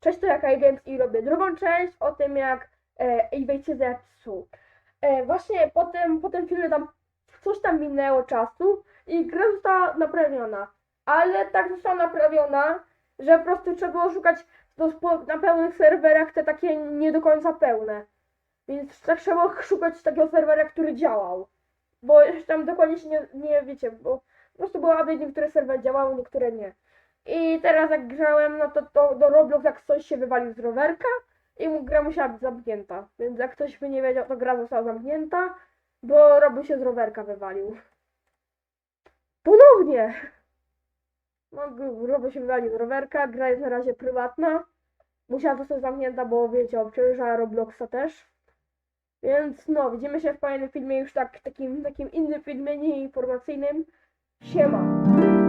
Cześć, to jak Games i robię drugą część o tym, jak e, eBay cię zepsuł. E, właśnie po tym, po tym filmie tam coś tam minęło czasu i gra została naprawiona. Ale tak została naprawiona, że po prostu trzeba było szukać na pełnych serwerach te takie nie do końca pełne. Więc tak trzeba było szukać takiego serwera, który działał. Bo jeszcze tam dokładnie się nie, nie wiecie, bo po prostu było, aby niektóre serwery działały, niektóre nie. I teraz jak grałem, no to, to do Roblox jak coś się wywalił z rowerka i mu- gra musiała być zamknięta. Więc jak ktoś by nie wiedział, to gra została zamknięta, bo Roblox się z rowerka wywalił. Ponownie! No, Roblox się wywalił z rowerka, gra jest na razie prywatna. Musiała zostać zamknięta, bo wiecie, obciąża Robloxa też. Więc no, widzimy się w kolejnym filmie, już tak, takim, takim innym filmie, nie informacyjnym. Siema!